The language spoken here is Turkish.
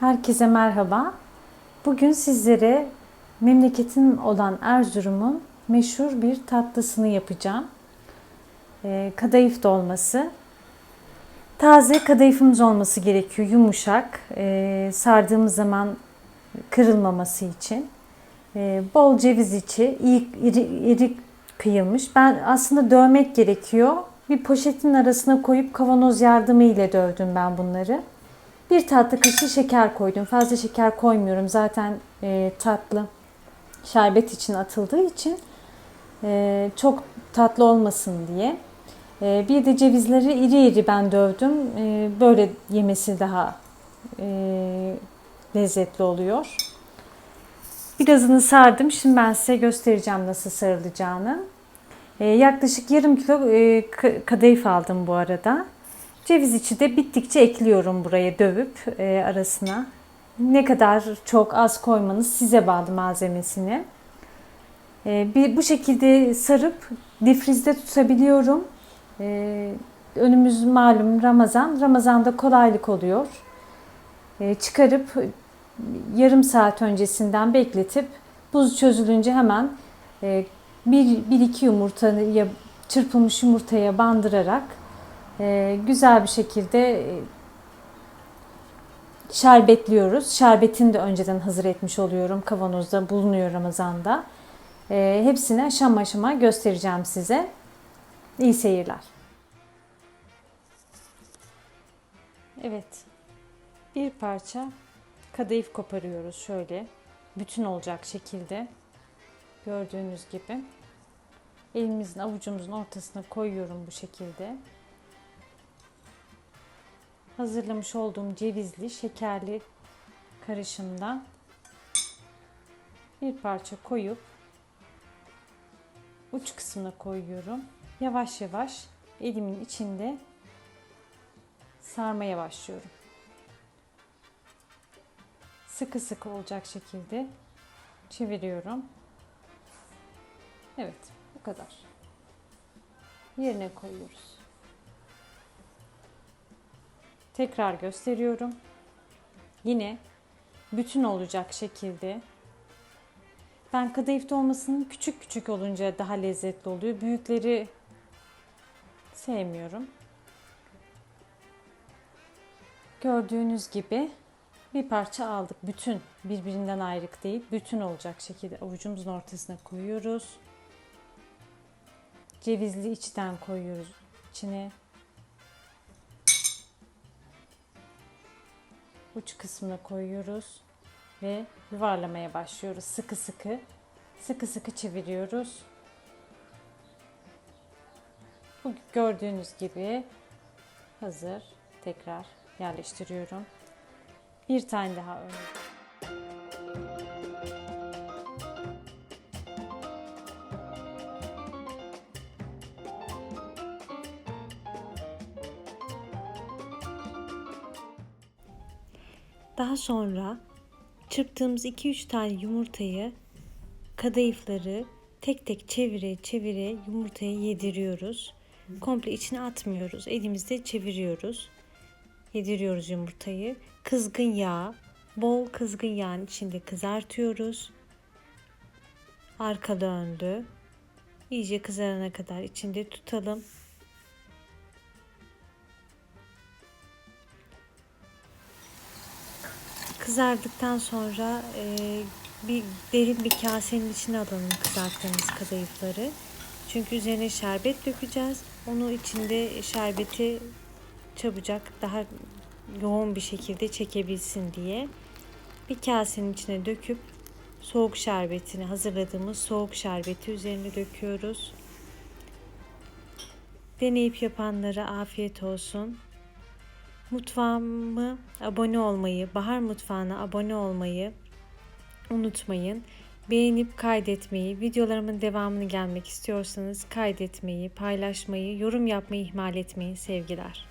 Herkese merhaba. Bugün sizlere memleketim olan Erzurum'un meşhur bir tatlısını yapacağım. Ee, kadayıf dolması. Taze kadayıfımız olması gerekiyor, yumuşak. Ee, sardığımız zaman kırılmaması için. Ee, bol ceviz içi, iyi, iri, iri kıyılmış. Ben aslında dövmek gerekiyor. Bir poşetin arasına koyup kavanoz yardımı ile dövdüm ben bunları. Bir tatlı kaşığı şeker koydum. Fazla şeker koymuyorum. Zaten e, tatlı şerbet için atıldığı için e, çok tatlı olmasın diye. E, bir de cevizleri iri iri ben dövdüm. E, böyle yemesi daha e, lezzetli oluyor. Birazını sardım. Şimdi ben size göstereceğim nasıl sarılacağını. E, yaklaşık yarım kilo e, kadayıf aldım bu arada. Ceviz içi de bittikçe ekliyorum buraya dövüp e, arasına. Ne kadar çok az koymanız size bağlı malzemesini. E, bir, bu şekilde sarıp difrizde tutabiliyorum. E, önümüz malum Ramazan. Ramazan'da kolaylık oluyor. E, çıkarıp yarım saat öncesinden bekletip buz çözülünce hemen e, bir, bir iki yumurtaya çırpılmış yumurtaya bandırarak e, güzel bir şekilde e, şerbetliyoruz. Şerbetini de önceden hazır etmiş oluyorum. Kavanozda bulunuyor Ramazan'da. E, hepsini aşama aşama göstereceğim size. İyi seyirler. Evet. Bir parça kadayıf koparıyoruz şöyle. Bütün olacak şekilde. Gördüğünüz gibi. Elimizin avucumuzun ortasına koyuyorum bu şekilde hazırlamış olduğum cevizli, şekerli karışımdan bir parça koyup uç kısmına koyuyorum. Yavaş yavaş elimin içinde sarmaya başlıyorum. Sıkı sıkı olacak şekilde çeviriyorum. Evet, bu kadar. Yerine koyuyoruz. Tekrar gösteriyorum. Yine bütün olacak şekilde ben kadayıf dolmasının küçük küçük olunca daha lezzetli oluyor. Büyükleri sevmiyorum. Gördüğünüz gibi bir parça aldık. Bütün birbirinden ayrık değil. Bütün olacak şekilde avucumuzun ortasına koyuyoruz. Cevizli içten koyuyoruz içine. Uç kısmına koyuyoruz ve yuvarlamaya başlıyoruz. Sıkı sıkı sıkı sıkı çeviriyoruz. Bu gördüğünüz gibi hazır. Tekrar yerleştiriyorum. Bir tane daha örneğin. Daha sonra çırptığımız 2-3 tane yumurtayı kadayıfları tek tek çevire çevire yumurtaya yediriyoruz. Komple içine atmıyoruz. Elimizde çeviriyoruz. Yediriyoruz yumurtayı. Kızgın yağ, bol kızgın yağın içinde kızartıyoruz. Arka döndü. İyice kızarana kadar içinde tutalım. Kızardıktan sonra e, bir derin bir kasenin içine alalım kızarttığımız kadayıfları. Çünkü üzerine şerbet dökeceğiz. Onu içinde şerbeti çabucak daha yoğun bir şekilde çekebilsin diye bir kasenin içine döküp soğuk şerbetini hazırladığımız soğuk şerbeti üzerine döküyoruz. Deneyip yapanlara afiyet olsun. Mutfağımı abone olmayı, Bahar Mutfağı'na abone olmayı unutmayın. Beğenip kaydetmeyi, videolarımın devamını gelmek istiyorsanız kaydetmeyi, paylaşmayı, yorum yapmayı ihmal etmeyin sevgiler.